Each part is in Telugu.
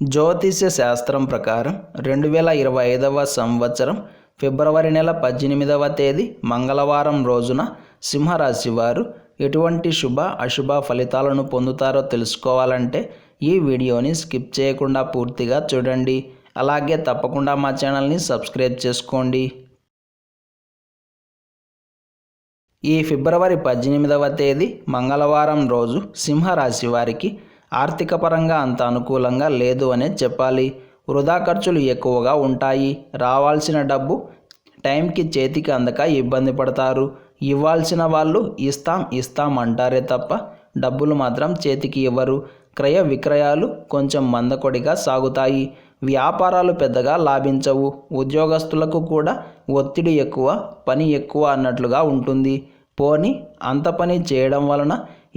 జ్యోతిష్య శాస్త్రం ప్రకారం రెండు వేల ఇరవై ఐదవ సంవత్సరం ఫిబ్రవరి నెల పద్దెనిమిదవ తేదీ మంగళవారం రోజున సింహరాశి వారు ఎటువంటి శుభ అశుభ ఫలితాలను పొందుతారో తెలుసుకోవాలంటే ఈ వీడియోని స్కిప్ చేయకుండా పూర్తిగా చూడండి. అలాగే తప్పకుండా మా ఛానల్ని సబ్స్క్రైబ్ చేసుకోండి. ఈ ఫిబ్రవరి పద్దెనిమిదవ తేదీ మంగళవారం రోజు సింహరాశి వారికి ఆర్థిక పరంగా అంత అనుకూలంగా లేదు అనే చెప్పాలి. వృధా ఖర్చులు ఎక్కువగా ఉంటాయి. రావాల్సిన డబ్బు టైంకి చేతికి అందక ఇబ్బంది పడతారు. ఇవ్వాల్సిన వాళ్ళు ఇస్తాం ఇస్తాం అంటారే తప్ప డబ్బులు మాత్రం చేతికి ఇవ్వరు. క్రయ విక్రయాలు కొంచెం మందకొడిగా సాగుతాయి. వ్యాపారాలు పెద్దగా లాభించవు. ఉద్యోగస్తులకు కూడా ఒత్తిడి ఎక్కువ పని ఎక్కువ అన్నట్లుగా ఉంటుంది. పోని అంత పని చేయడం వలన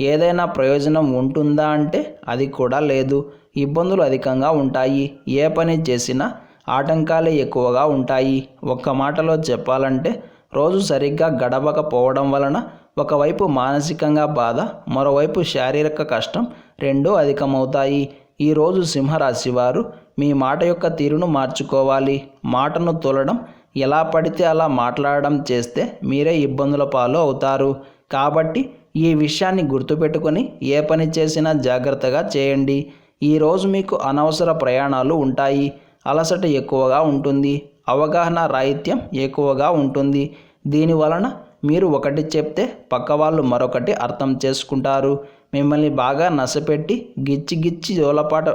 ఏదైనా ప్రయోజనం ఉంటుందా అంటే అది కూడా లేదు. ఇబ్బందులు అధికంగా ఉంటాయి. ఏ పని చేసినా ఆటంకాలే ఎక్కువగా ఉంటాయి. ఒక్క మాటలో చెప్పాలంటే రోజు సరిగ్గా గడవకపోవడం వలన ఒకవైపు మానసికంగా బాధ మరోవైపు శారీరక కష్టం రెండూ అధికమవుతాయి. ఈరోజు సింహరాశి వారు మీ మాట యొక్క తీరును మార్చుకోవాలి. మాటను తొలడం ఎలా పడితే అలా మాట్లాడడం చేస్తే మీరే ఇబ్బందుల పాలు అవుతారు. కాబట్టి ఈ విషయాన్ని గుర్తుపెట్టుకొని ఏ పని చేసినా జాగ్రత్తగా చేయండి. ఈరోజు మీకు అనవసర ప్రయాణాలు ఉంటాయి. అలసట ఎక్కువగా ఉంటుంది. అవగాహన రాహిత్యం ఎక్కువగా ఉంటుంది. దీని వలన మీరు ఒకటి చెప్తే పక్క వాళ్ళు మరొకటి అర్థం చేసుకుంటారు. మిమ్మల్ని బాగా నసపెట్టి గిచ్చి గిచ్చి జోలపాట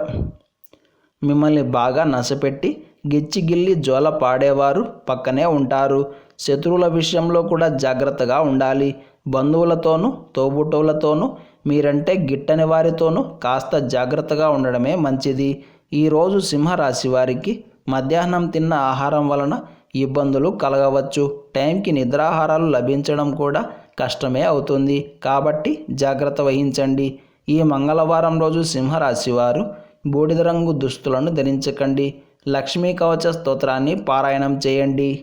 మిమ్మల్ని బాగా నసపెట్టి గిచ్చిగిల్లి జోల పాడేవారు పక్కనే ఉంటారు. శత్రువుల విషయంలో కూడా జాగ్రత్తగా ఉండాలి. బంధువులతోనూ తోబుట్టువులతోనూ మీరంటే గిట్టని వారితోనూ కాస్త జాగ్రత్తగా ఉండడమే మంచిది. ఈరోజు సింహరాశి వారికి మధ్యాహ్నం తిన్న ఆహారం వలన ఇబ్బందులు కలగవచ్చు. టైంకి నిద్రాహారాలు లభించడం కూడా కష్టమే అవుతుంది. కాబట్టి జాగ్రత్త వహించండి. ఈ మంగళవారం రోజు సింహరాశి వారు బూడిద రంగు దుస్తులను ధరించకండి. లక్ష్మీ కవచ స్తోత్రాన్ని పారాయణం చేయండి.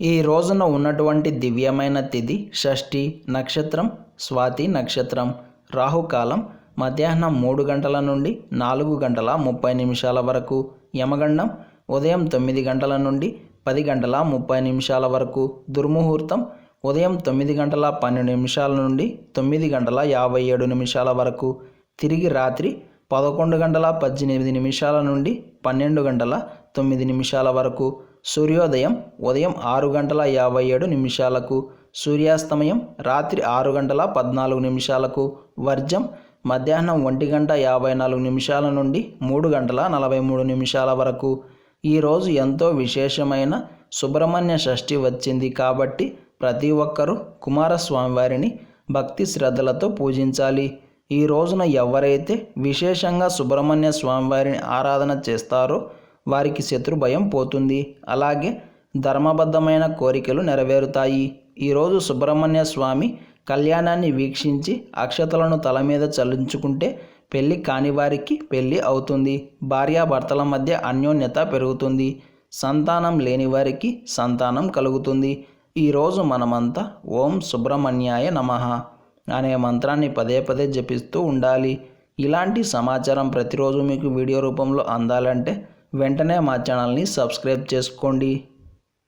ఈ రోజున ఉన్నటువంటి దివ్యమైన తిథి షష్ఠి నక్షత్రం స్వాతి నక్షత్రం రాహుకాలం మధ్యాహ్నం మూడు గంటల నుండి నాలుగు గంటల ముప్పై నిమిషాల వరకు యమగండం ఉదయం తొమ్మిది గంటల నుండి పది గంటల ముప్పై నిమిషాల వరకు దుర్ముహూర్తం ఉదయం తొమ్మిది గంటల పన్నెండు నిమిషాల నుండి తొమ్మిది గంటల యాభై ఏడు నిమిషాల వరకు తిరిగి రాత్రి పదకొండు గంటల పద్దెనిమిది నిమిషాల నుండి పన్నెండు గంటల తొమ్మిది నిమిషాల వరకు సూర్యోదయం ఉదయం ఆరు గంటల యాభై ఏడు నిమిషాలకు సూర్యాస్తమయం రాత్రి ఆరు గంటల పద్నాలుగు నిమిషాలకు వర్జం మధ్యాహ్నం ఒంటి గంట యాభై నాలుగు నిమిషాల నుండి మూడు గంటల నలభై మూడు నిమిషాల వరకు. ఈరోజు ఎంతో విశేషమైన సుబ్రహ్మణ్య షష్ఠి వచ్చింది కాబట్టి ప్రతి ఒక్కరూ కుమారస్వామి వారిని భక్తి శ్రద్ధలతో పూజించాలి. ఈ రోజున ఎవరైతే విశేషంగా సుబ్రహ్మణ్య స్వామివారిని ఆరాధన చేస్తారో వారికి శత్రు భయం పోతుంది. అలాగే ధర్మబద్ధమైన కోరికలు నెరవేరుతాయి. ఈరోజు సుబ్రహ్మణ్య స్వామి కళ్యాణాన్ని వీక్షించి అక్షతలను తల మీద చల్లించుకుంటే పెళ్ళి కాని వారికి పెళ్ళి అవుతుంది. భార్యాభర్తల మధ్య అన్యోన్యత పెరుగుతుంది. సంతానం లేని వారికి సంతానం కలుగుతుంది. ఈరోజు మనమంతా ఓం సుబ్రహ్మణ్యాయ నమః అనే మంత్రాన్ని పదే పదే జపిస్తూ ఉండాలి. ఇలాంటి సమాచారం ప్రతిరోజు మీకు వీడియో రూపంలో అందాలంటే వెంటనే మా ఛానల్ని సబ్స్క్రైబ్ చేసుకోండి.